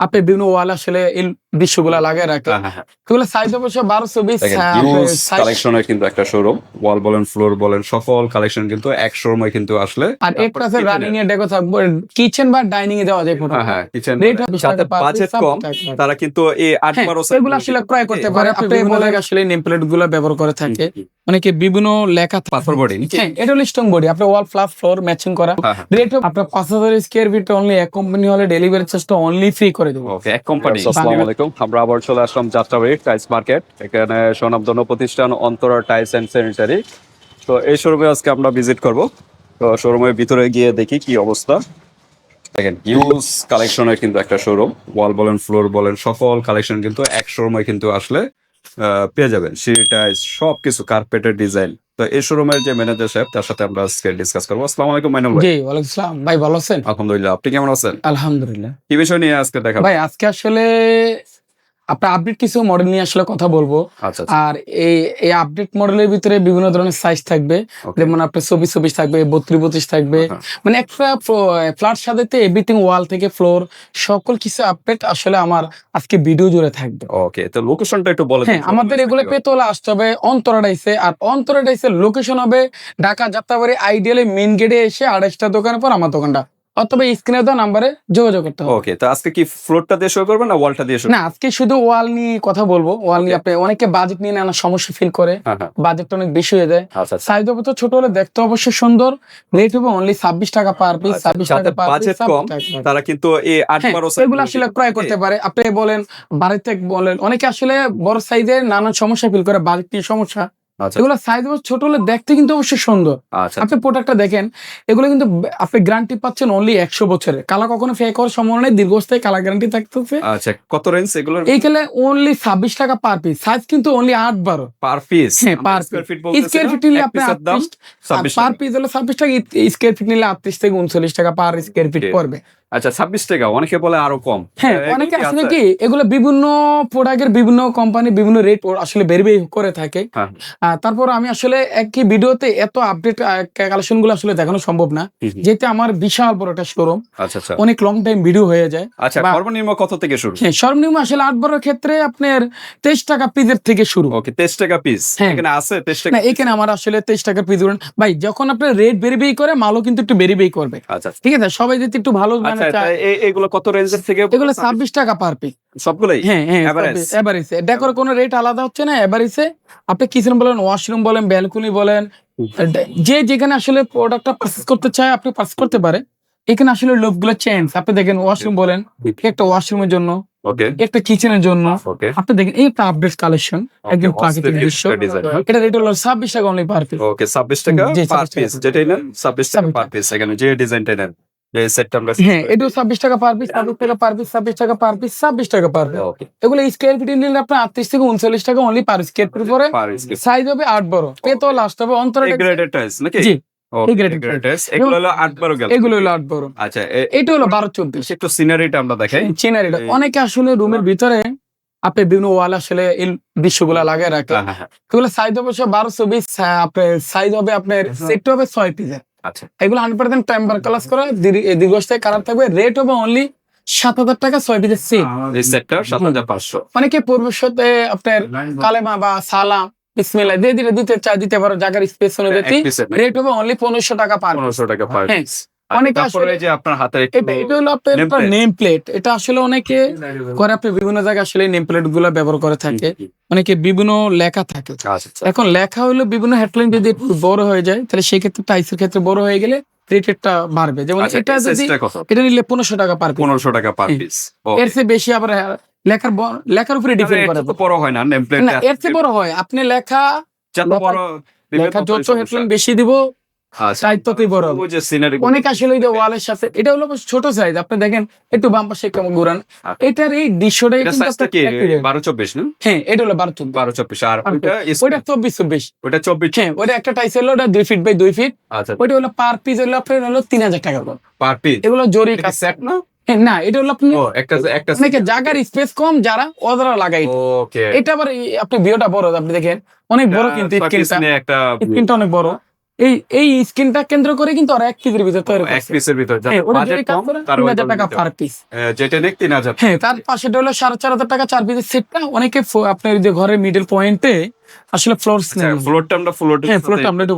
আপনি বিভিন্ন ওয়াল এই দৃশ্যগুলা রাখে হ্যাঁ, হ্যাঁ, হ্যাঁ। এগুলো সাইজ অবশ্য বারোশো বিশ কালেকশনের কিন্তু একটা শোরুম ওয়াল বলেন ফ্লোর বলেন সকল কালেকশন কিন্তু এক শোরুমে কিন্তু আসলে আর এক প্লাসে রানিং এর ডেকো থাকবে কিচেন বা ডাইনিং এ দেওয়া যায় হ্যাঁ কিচেন যাতে বাজেট কম তারা কিন্তু এই আট বারো এগুলো আসলে ক্রয় করতে পারে। আপনি বিভিন্ন জায়গায় আসলে নেম প্লেটগুলো ব্যবহার করে থাকে। অনেকে বিভিন্ন লেখা পাথর বডি এটা হলো স্ট্রং বডি আপনার ওয়াল ফ্লাপ ফ্লোর ম্যাচিং করা। রেট আপনার পাঁচ হাজার স্কোয়ার ফিট অনলি এক কোম্পানি হলে ডেলিভারি চার্জটা অনলি ফ্রি করে দেবো। এক কোম্পানি আসসালামু আলাইকুম। আমরা আবার চলে আসলাম যাত্রাবাড়ি টাইলস মার্কেট। এখানে স্বনামধন্য প্রতিষ্ঠান অন্তরা টাইলস অ্যান্ড স্যানিটারি তো এই শোরুমে আজকে আমরা ভিজিট করব। তো শোরুমের ভিতরে গিয়ে দেখি কি অবস্থা। দেখেন হিউজ কালেকশনের কিন্তু একটা শোরুম। ওয়াল বলেন ফ্লোর বলেন, সকল কালেকশন কিন্তু এক শোরুমে কিন্তু আসলে পেয়ে যাবেন। সিঁড়ি সব কিছু কার্পেটের ডিজাইন তো এই শোরুমের যে ম্যানেজার সাহেব তার সাথে আমরা আজকে ডিসকাস করব। আসসালামু আলাইকুম মাইনুল ভাই। জি ওয়ালাইকুম আসসালাম ভাই ভালো আছেন? আলহামদুলিল্লাহ। আপনি কেমন আছেন? আলহামদুলিল্লাহ। কি বিষয় নিয়ে আজকে দেখা ভাই আজকে আসলে আপনার আপডেট কিছু মডেল নিয়ে আসলে কথা বলব। আচ্ছা আর এই এই আপডেট মডেলের ভিতরে বিভিন্ন ধরনের সাইজ থাকবে। যেমন আপনার চব্বিশ চব্বিশ থাকবে বত্রিশ বত্রিশ থাকবে। মানে একটা ফ্ল্যাট সাজাতে এভরিথিং ওয়াল থেকে ফ্লোর সকল কিছু আপডেট আসলে আমার আজকে ভিডিও জুড়ে থাকবে। ওকে তো লোকেশনটা একটু বলে হ্যাঁ আমাদের এগুলো পেতে হলে আসতে হবে অন্তরাডাইসে আর অন্তরাডাইসে লোকেশন হবে ঢাকা যাত্রাবাড়ি আইডিয়ালে মেন গেটে এসে আড়াইশটা দোকানের পর আমার দোকানটা। অথবা স্ক্রিনে দেওয়া নাম্বারে যোগাযোগ করতে হবে। ওকে তো আজকে কি ফ্লোরটা দিয়ে শুরু করবেন না ওয়ালটা দিয়ে শুরু না আজকে শুধু ওয়াল নিয়ে কথা বলব। ওয়াল নিয়ে আপনি অনেকে বাজেট নিয়ে নানা সমস্যা ফিল করে। হ্যাঁ হ্যাঁ। বাজেটটা অনেক বেশি হয়ে যায়। আচ্ছা আচ্ছা। সাইজ হবে তো ছোট হলে দেখতে অবশ্যই সুন্দর। রেট হবে অনলি ছাব্বিশ টাকা পার পিস আচ্ছা, ছাব্বিশ টাকা পার পিস কম, তারা কিন্তু এই আট হ্যাঁ, বারো এগুলো আসলে ক্রয় করতে পারে। আপনি বলেন বাড়িতে বলেন অনেকে আসলে বড় সাইজের নানান সমস্যা ফিল করে বাজেট নিয়ে সমস্যা। আচ্ছা এগুলো সাইজ ছোট হলে দেখতে কিন্তু অবশ্যই সুন্দর। আচ্ছা আপনি প্রোডাক্টটা দেখেন এগুলো কিন্তু আপনি গ্যারান্টি পাচ্ছেন অনলি একশো বছরের। কালা কখনো ফেক হওয়ার সম্ভাবনা নেই দীর্ঘস্থায়ী কালা গ্যারান্টি থাকতেছে। আচ্ছা কত রেঞ্জ এগুলোর? এইখানে অনলি ছাব্বিশ টাকা পার পিস সাইজ কিন্তু অনলি আট বারো। পার পিস হ্যাঁ, per square feet square feet নিলে আপনি দাম 38 26 পার পিস হলো ছাব্বিশ টাকা স্কোয়ার ফিট নিলে আটত্রিশ থেকে উনচল্লিশ টাকা পার স্কোয়ার ফিট পড়বে। আচ্ছা ছাব্বিশ টাকা অনেকে বলে আরও কম। হ্যাঁ অনেকে আসলে কি এগুলো বিভিন্ন প্রোডাক্টের বিভিন্ন কোম্পানি বিভিন্ন রেট আসলে বের বের করে থাকে। হ্যাঁ। তারপর আমি আসলে একই ভিডিওতে এত আপডেট কালেকশনগুলো আসলে দেখানো সম্ভব না। যেহেতু আমার বিশাল বড় একটা শোরুম আচ্ছা আচ্ছা। অনেক লং টাইম ভিডিও হয়ে যায়। আচ্ছা সর্বনিম্ন কত থেকে শুরু? হ্যাঁ সর্বনিম্ন আসলে আট বারোর ক্ষেত্রে আপনার তেইশ টাকা পিসের থেকে শুরু। ওকে তেইশ টাকা পিস হ্যাঁ। এখানে আছে তেইশ টাকা এখানে আমার আসলে তেইশ টাকার পিস ভাই যখন আপনার রেট বেরিবেই করে মালও কিন্তু একটু বেরিবেই করবে। আচ্ছা আচ্ছা। ঠিক আছে? সবাই যদি একটু ভালো মানে আচ্ছা এ- এগুলো কত রেঞ্জের থেকে এগুলো ছাব্বিশ টাকা পার পিস সবগুলোই? হ্যাঁ হ্যাঁ Average? এভারেজে ডেকোর কোনো রেট আলাদা হচ্ছে না এভারেজে আপনি কিচেন বলেন ওয়াশরুম বলেন ব্যালকনি বলেন যে যেখানে আসলে প্রোডাক্টটা পারচেজ করতে চায় আপনি পারচেজ করতে পারে। এখানে আসলে লোকগুলো চেঞ্জ আপনি দেখেন ওয়াশরুম বলেন একটা ওয়াশরুমের জন্য ওকে একটা কিচেনের জন্য। আপনি দেখেন এই একটা আপডেট কালেকশন একদম প্রাকৃতিক দৃশ্য। এটা রেট হলো ছাব্বিশ টাকা অনলি পার পিস ওকে ছাব্বিশ টাকা পার পিস যেটাই নেন ছাব্বিশ টাকা পার পিস এখানে যে ডিজাইনটা নেন। যে সেটটা আমরা হ্যাঁ টাকা পার পিস ছাব্বিশ টাকা পার পিস ছাব্বিশ টাকা পার পিস ছাব্বিশ টাকা পার পিস এগুলো স্কোয়ার ফিট নিলে আপনার আটত্রিশ থেকে উনচল্লিশ টাকা অনলি পার স্কোয়ার ফিট পরে সাইজ হবে আট বড়। পেতো লাস্ট হবে অন্তর গ্রেডেড টাইলস নাকি? জি ওকে graded গ্রেডেড টাইলস এগুলো হলো আট বারো গেল। এগুলো হলো আট বড়। আচ্ছা এটা হলো বারো চব্বিশ একটু সিনারিটা আমরা দেখাই। এটা এই- অনেকে আসলে রুমের ভিতরে আপনি বিভিন্ন ওয়াল আসলে এই দৃশ্যগুলা লাগায় রাখে। হ্যাঁ, হ্যাঁ, হ্যাঁ। এগুলো সাইজ হবে বারো চব্বিশ আপনার সাইজ হবে আপনার সেট হবে ছয় পিসের আচ্ছা। এগুলো হান্ড্রেড পার্সেন্ট টাইম্বার ক্লাস করে দীর্ঘ- দীর্ঘস্থায়ী খারাপ থাকবে। রেট হবে অনলি সাত হাজার টাকা ছয় পিসের সেট এই সাত হাজার পাঁচশো। অনেকে পূর্বশতে আপনার কালেমা বা সালাম বিসমিল্লাহ দিয়ে দিলে দিতে চাই দিতে পারো জায়গার স্পেস অনুযায়ী? রেট হবে অনলি পনেরোশো টাকা পার পনেরোশো টাকা পার অনেকে আসলে- যে আপনার হাতের এটা এটা হলো আপনার নেম প্লেট এটা আসলে অনেকে করে আপনি বিভিন্ন জায়গায় আসলে নেম প্লেটগুলো ব্যবহার করে থাকে। অনেকে বিভিন্ন লেখা থাকে। আচ্ছা আচ্ছা। এখন লেখা হলো বিভিন্ন হেডলাইন যদি একটু বড় হয়ে যায় তাহলে সেই ক্ষেত্রে টাইসের ক্ষেত্রে বড় হয়ে গেলে বাড়বে। যেমন আচ্ছা এটা যদি এটা নিলে পনেরোশো টাকা পার পনেরোশো টাকা পার হ্যাঁ। পিস এর চেয়ে বেশি আবার লেখার লেখার উপরে ডিপেন্ড করে। বড় হয় না নেম প্লেট এর চেয়ে বড় হয়। আপনি লেখা যত বড় লেখা যত হেডলাইন বেশি দিব বড়? অনেক আসলে ওই যে ওয়ালের সাথে এটা হলো ছোট সাইজ আপনি দেখেন একটু বাম পাশে কেমন ঘুরান। আচ্ছা। এটার এই দৃশ্যটাই কিন্তু বারো চব্বিশ না? হ্যাঁ এটা হলো বারো চব্বিশ। আর ওইটা চব্বিশ। চব্বিশ চব্বিশ। হ্যাঁ ওইটা একটা টাইস হলো ওটা দুই ফিট বাই দুই ফিট আচ্ছা। ওইটা হলো পার পিস হলো আপনার হলো তিন হাজার টাকা করে। পার পিস এগুলো জরি কাজ সেট না? হ্যাঁ, না এটা হলো আপনি একটা একটা জায়গার স্পেস কম যারা ওদের লাগাই এটা আবার আপনি ভিউটা বড় আপনি দেখেন অনেক বড় কিন্তু একটা স্ক্রিনটা অনেক বড়। এই এই স্কিনটা কেন্দ্র করে কিন্তু ওরা এক ভিতরে তৈরি এক পিসের ভিতর হ্যাঁ, বাজেট কম তার টাকা পার পিস যেটা নেক তিন হাজার। হ্যাঁ তার পাশেটা হলো সাড়ে চার হাজার টাকা চার পিসের সেটটা অনেকে আপনার যে ঘরের মিডল পয়েন্টে আসলে ফ্লোর ফ্লোরটা আমরা ফ্লোর হ্যাঁ ফ্লোরটা আমরা একটু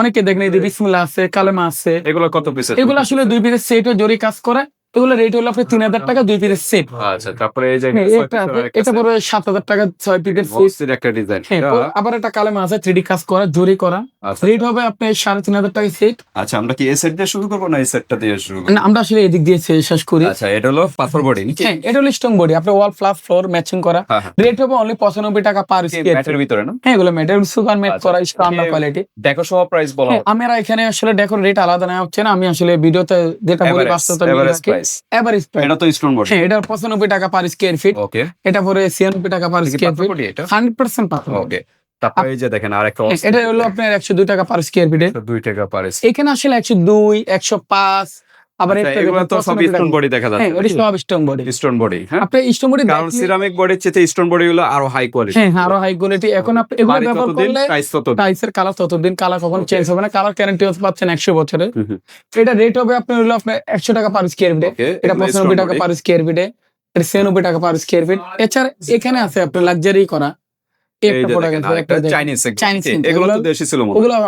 অনেকে দেখেন এই যে বিসমিল্লাহ আছে কালেমা আছে। এগুলো কত পিসের এগুলো আসলে দুই পিসের সেট ও জরি কাজ করে। এগুলো রেট হলো আপনার তিন হাজার টাকা দুই পিসের সেট আচ্ছা তারপরে এই যে হ্যাঁ, এটা। পড়বে সাত হাজার টাকা ছয় পিসের সেট একটা ডিজাইন হ্যাঁ আবার একটা কালেমা আছে থ্রি কাজ করা জরি করা। আচ্ছা রেট হবে আপনার সাড়ে তিন হাজার টাকা সেট আচ্ছা আমরা কি সেট দিয়ে শুরু করব না এই সেটটা দিয়ে শুরু করব? আমরা আসলে এদিক দিয়ে শেষ করি। আচ্ছা এটা হলো পাথর বডি হ্যাঁ এটা হলো স্ট্রং বডি আপনার ওয়াল প্লাস ফ্লোর ম্যাচিং করা। হ্যাঁ হ্যাঁ। রেট হবে অনলি পঁচানব্বই টাকা পার স্কোয়ার ম্যাটের ভিতরে না? হ্যাঁ এগুলো মেট আচ্ছা। করা স্ট্রং কোয়ালিটি দেখো সহ প্রাইস বলা হ্যাঁ আমরা এখানে আসলে ডেকোর রেট আলাদা নেওয়া হচ্ছে না। আমি আসলে ভিডিওতে যেটা বলি বাস্তবতা এভারেজ প্রাইস এভারেজ প্রাইস এটা তো স্টোন বডি হ্যাঁ এটা পঁচানব্বই টাকা পার স্কোয়ার ফিট ওকে এটা পরে ছিয়ানব্বই টাকা per square feet hundred percent পাথর ওকে তারপরে এই যে দেখেন আরেকটা হ্যাঁ, এটা হলো আপনার একশো দুই টাকা পার স্কোয়ার ফিটে দুই টাকা পারে এখানে আসলে একশো দুই একশো পাঁচ আবার আচ্ছা, এগুলো তো সব স্টোন বডি দেখা হ্যাঁ ওটা সব স্ট্রং বডি স্টোন বডি হ্যাঁ? আপনি স্ট্রং বডি কারণ সিরামিক বডির চেয়ে স্টোন বডি গুলো আরও হাই কোয়ালিটি হ্যাঁ আরও হাই কোয়ালিটি এখন আপনি এগুলো ব্যবহার করলে টাইসের কালার ততদিন কালার কখন চেঞ্জ হবে না কালার গ্যারান্টি পাচ্ছেন বছরে। এটা রেট হবে আপনার হলো আপনার একশো টাকা পার স্কোয়ার ফিটে ওকে এটা পঁচানব্বই টাকা পার স্কোয়ার ফিটে এটা ছিয়ানব্বই টাকা পার স্কোয়ার ফিট এছাড়া এখানে আছে আপনার লাক্সারি করা।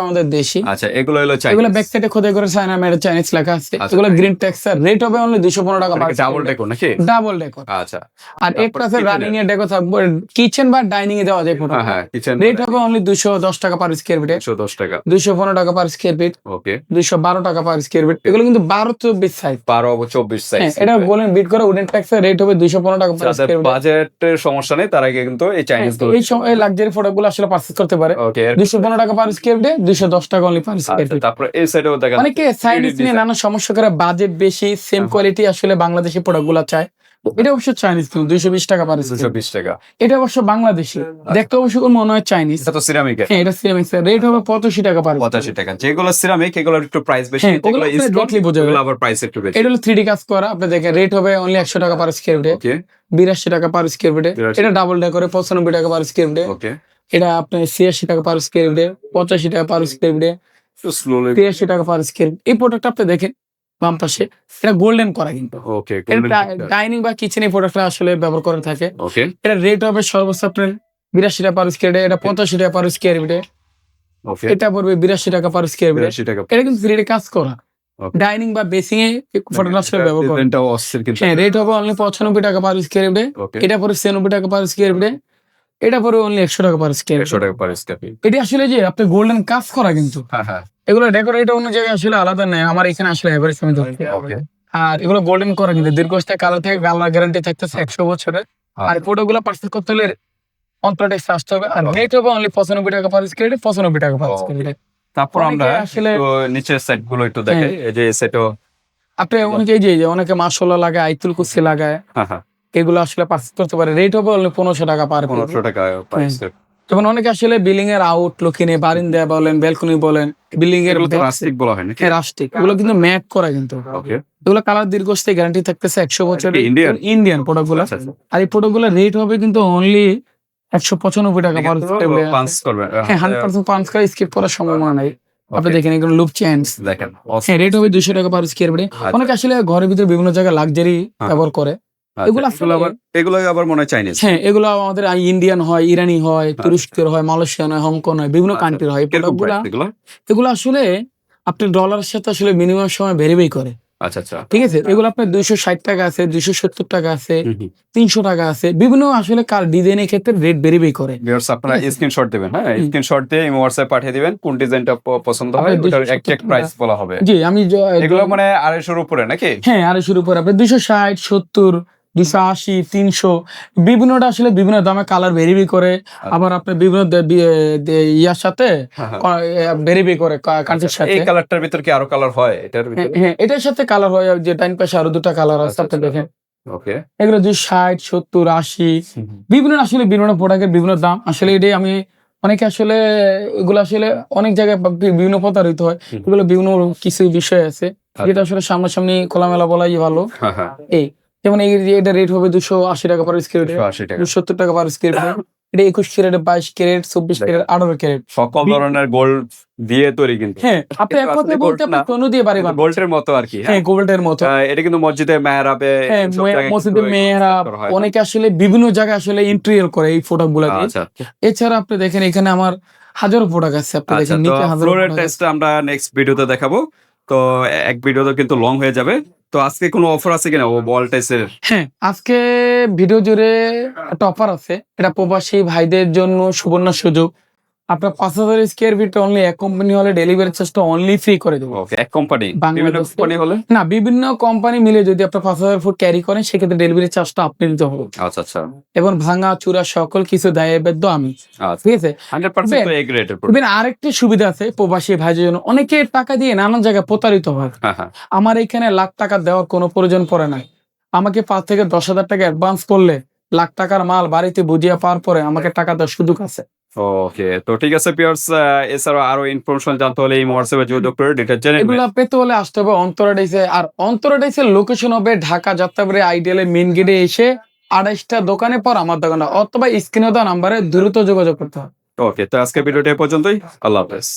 আমাদের দেশি। আচ্ছা এগুলো হলো এগুলো ব্যাক সাইডে খোদাই করে চায়না মেড চাইনিজ লেখা আছে। আচ্ছা। এগুলো গ্রিন টেক্সচার রেট হবে অনলি দুশো পনেরো টাকা ডাবল ডেকো নাকি? ডাবল ডেকর আচ্ছা। আর তারপর একটা রানিং এর। ডেকো থাকবে কিচেন বা ডাইনিং এ দেওয়া যায় পুরো হ্যাঁ হ্যাঁ কিচেন রেট হবে অনলি দুশো দশ টাকা পার স্কোয়ার ফিটে একশো দশ টাকা। দুশো পনেরো টাকা পার স্কোয়ার ফিট ওকে দুইশো বারো টাকা পার স্কোয়ার ফিট এগুলো কিন্তু বারো চব্বিশ সাইজ বারো চব্বিশ সাইজ হ্যাঁ এটা বলেন বিট করে উডেন ট্যাক্সের রেট হবে দুইশো পনেরো টাকা পার স্কোয়ার বাজেটের সমস্যা নেই তারা কিন্তু এই চাইনিজ এই সময় লাক্সারি ফটোগুলো গুলো আসলে পারচেজ করতে পারে। দুইশো পনেরো টাকা পার স্কোয়ার ফিটে দুশো দশ টাকা অনলি পার স্কোয়ার ফিট তারপরে এই সাইডেও দেখা অনেকে চাইনিজ নিয়ে নানা সমস্যা করে বাজেট বেশি সেম কোয়ালিটি আসলে বাংলাদেশি প্রোডাক্টগুলো চায়। এটা অবশ্য চাইনিজ কিন্তু দুইশো বিশ টাকা পার দুশো বিশ টাকা। এটা অবশ্য বাংলাদেশি। দেখতে অবশ্য মনে হয় চাইনিজ এটা তো সিরামিকের হ্যাঁ এটা সিরামিক্স রেট হবে পঁচাশি টাকা পার পঁচাশি টাকা। যেগুলো সিরামিক এগুলো একটু প্রাইস বেশি। হ্যাঁ, ওগুলো দেখলেই বোঝা। ওগুলো আবার প্রাইস একটু বেশি। এটা হলো থ্রি কাজ করা। আপনি দেখেন রেট হবে অনলি একশো টাকা পার স্কোয়ার ফিটে বিরাশি টাকা পার স্কোয়ার ফিটে এটা ডাবল ডে করে পঁচানব্বই টাকা পার স্কোয়ার ফিটে ওকে এটা আপনার ছিয়াশি টাকা পার স্কোয়ার ফিটে পঁচাশি টাকা পার স্কোয়ার ফিটে তিরাশি টাকা পার স্কোয়ার এই প্রোডাক্ট আপনি দেখেন বাম পাশে। এটা গোল্ডেন করা কিন্তু। ওকে ডাইনিং বা কিচেনে প্রোডাক্ট আসলে ব্যবহার করে থাকে। ওকে এটা রেট হবে সর্বোচ্চ আপনার বিরাশি টাকা পার স্কোয়ার এটা পঁচাশি টাকা পার স্কোয়ার ফিটে এটা পড়বে বিরাশি টাকা পার স্কোয়ার ফিটে এটা কিন্তু থ্রি কাজ করা। ডাইনিং বা বেসিং এ ফটোগ্রাফ আসলে ব্যবহার করে। অস্থির হ্যাঁ রেট হবে অনলি পঁচানব্বই টাকা পার স্কোয়ার ফিটে এটা পরে ছিয়ানব্বই টাকা পার স্কোয়ার ফিটে এটা পরে অনলি একশো টাকা পার স্কোয়ার একশো টাকা পার স্কোয়ার এটা আসলে যে আপনি গোল্ডেন কাজ করা কিন্তু। হ্যাঁ হ্যাঁ। এগুলো ডেকোরেট অন্য জায়গায় আসলে আলাদা নেই। আমার এখানে আসলে এভারেজ আমি ওকে আর এগুলো গোল্ডেন করা কিন্তু। দীর্ঘস্থায়ী কালার থেকে কালার গ্যারান্টি থাকতেছে একশো বছরের আর প্রোডাক্টগুলো পার্সেল করতে হলে অন্তরটেক্স আসতে হবে। আর রেট হবে অনলি পঁচানব্বই টাকা পার স্কোয়ার পঁচানব্বই টাকা পার Okay. তারপর আমরা আসলে- নিচের সাইডগুলো একটু দেখাই এই যে সেটও আপনি অনেকে যে অনেকে মাসলা লাগায় আইতুল কুসি লাগায়। হ্যাঁ হ্যাঁ। এগুলো আসলে পার্সেল করতে পারে। রেট হবে অনলি পনেরোশো টাকা পার পনেরোশো টাকা প্রাইস যেমন অনেকে আসলে বিল্ডিং এর আউট লুকিনে বারিন্দা বলেন ব্যালকনি বলেন বিল্ডিং এর রাস্টিক বলা হয় নাকি? রাস্টিক এগুলো কিন্তু ম্যাট করা কিন্তু। ওকে এগুলো কালার দীর্ঘস্থায়ী গ্যারান্টি থাকতেছে একশো Indian? ইন্ডিয়ান প্রোডাক্টগুলো। আর এই প্রোডাক্টগুলো রেট হবে কিন্তু অনলি একশো পঁচানব্বই টাকা পার হ্যাঁ হান্ড্রেড পার্সেন্ট করে স্কিপ করার সম্ভাবনা নাই। আপনি দেখেন এগুলো লুপ চেঞ্জ দেখেন। হ্যাঁ রেট হবে দুশো টাকা পার স্কোয়ার ফিটে আচ্ছা। অনেকে আসলে ঘরের ভিতরে বিভিন্ন জায়গায় লাক্সারি ব্যবহার করে। এগুলো আবার এগুলো আবার মনে হয় চাইনিজ হ্যাঁ এগুলো আমাদের ইন্ডিয়ান হয় ইরানি হয় তুরস্কের হয় মালয়েশিয়ান হয় হংকং হয় বিভিন্ন আচ্ছা, কান্ট্রির হয়। এগুলো? এগুলো আসলে আপনি ডলারের সাথে আসলে মিনিমাম সময় ভেরিফাই করে। আচ্ছা আচ্ছা। ঠিক আছে? এগুলো আপনার দুইশো ষাট টাকা আছে দুইশো সত্তর টাকা আছে। তিনশো টাকা আছে। বিভিন্ন আসলে কার ডিজাইনের ক্ষেত্রে রেট ভেরিফাই করে। আপনারা স্ক্রিনশট দিবেন হ্যাঁ। স্ক্রিনশট দিয়ে হোয়াটসঅ্যাপ পাঠিয়ে দিবেন কোন ডিজাইনটা পছন্দ হয় ওটার এক্সাক্ট প্রাইস বলা হবে। জি আমি এগুলো মানে আড়াইশোর উপরে নাকি? হ্যাঁ আরে শুরু করে আপনার দুইশো ষাট সত্তর দুইশো আশি তিনশো বিভিন্নটা আসলে বিভিন্ন দামে কালার ভেরিফাই করে। আবার আপনার বিভিন্ন ইয়ার সাথে হ্যাঁ, হ্যাঁ। করে কান্ট্রির সাথে এই কালারটার ভিতর কি আরও কালার হয়? এটার হ্যাঁ, হ্যাঁ এটার সাথে কালার হয় যে টাইম পাশে আরও দুটো কালার আছে আচ্ছা, আপনি আচ্ছা। দেখেন। ওকে এগুলো দুই ষাট সত্তর আশি বিভিন্ন আসলে বিভিন্ন প্রোডাক্টের বিভিন্ন দাম। আসলে এটাই আমি অনেকে আসলে এগুলো আসলে অনেক জায়গায় বিভিন্ন প্রতারিত হয়। এগুলো বিভিন্ন কিছু বিষয় আছে। যেটা আসলে সামনাসামনি খোলামেলা বলাই ভালো। এই। যেমন এই যে এটা রেট হবে দুশো আশি টাকা পার স্কোয়ার ফিটে একশো আশি টাকা। দুশো সত্তর টাকা পার স্কোয়ার ফিটে এটা একুশ ক্যারেট বাইশ ক্যারেট চব্বিশ। ক্যারেট আঠারো ক্যারেট। সকল ধরনের গোল্ড দিয়ে তৈরি কিন্তু। হ্যাঁ আপনি এক কথায় বলতে আপনি না। দিয়ে বাড়ি বানান। গোল্ডের মতো আর কি হ্যাঁ। হ্যাঁ গোল্ডের মতো। এটা কিন্তু মসজিদে মেহরাবে হ্যাঁ মসজিদে মেয়েরা অনেকে আসলে বিভিন্ন জায়গায় আসলে ইন্টেরিয়র করে এই ফটো গুলা দিয়ে। আচ্ছা এছাড়া আপনি দেখেন এখানে আমার হাজারো প্রোডাক্ট আছে। আপনি আচ্ছা দেখেন নিচে হাজারো। টেস্টটা আমরা নেক্সট ভিডিওতে দেখাবো। তো এক ভিডিও তো কিন্তু লং হয়ে যাবে। তো আজকে কোনো অফার আছে কিনা টেস্টের হ্যাঁ আজকে ভিডিও জুড়ে একটা অফার আছে। এটা প্রবাসী ভাইদের জন্য সুবর্ণ সুযোগ। আপনার পাঁচ হাজার স্কোয়ার ফিট অনলি এক কোম্পানি হলে ডেলিভারি চার্জটা অনলি ফ্রি করে দেবো। এক কোম্পানি বিভিন্ন কোম্পানি হলে? না বিভিন্ন কোম্পানি মিলে যদি আপনার পাঁচ হাজার ফুট ক্যারি করেন সেক্ষেত্রে ডেলিভারি চার্জটা আপনি নিতে হবে। আচ্ছা আচ্ছা। এবং ভাঙা চূড়া সকল কিছু দায় বেদ্য আমি। আচ্ছা। ঠিক আছে? আরেকটি সুবিধা আছে প্রবাসী ভাইদের জন্য। অনেকে টাকা দিয়ে নানান জায়গায় প্রতারিত হয়। হ্যাঁ হ্যাঁ। আমার এখানে লাখ টাকা দেওয়ার কোনো প্রয়োজন পড়ে নাই। আমাকে পাঁচ থেকে দশ হাজার টাকা অ্যাডভান্স করলে লাখ টাকার মাল বাড়িতে বুঝিয়ে পাওয়ার পরে আমাকে টাকা দেওয়ার সুযোগ আছে। ওকে তো ঠিক আছে পিয়ার্স এছাড়া আরও ইনফরমেশন জানতে হলে এই হোয়াটসঅ্যাপে যোগাযোগ করে ডিটেল জেনে নেবেন। পেতে হলে আসতে হবে অন্তরাডাইসে আর অন্তরাডাইসের লোকেশন হবে ঢাকা যাত্রাবাড়ি আইডিয়ালের মেন গেটে এসে আড়াইশটা দোকানে পর আমার দোকানে অথবা স্ক্রিনে দেওয়া নাম্বারে দ্রুত যোগাযোগ করতে হবে। ওকে তো আজকে ভিডিওটা পর্যন্তই। আল্লাহ হাফেজ।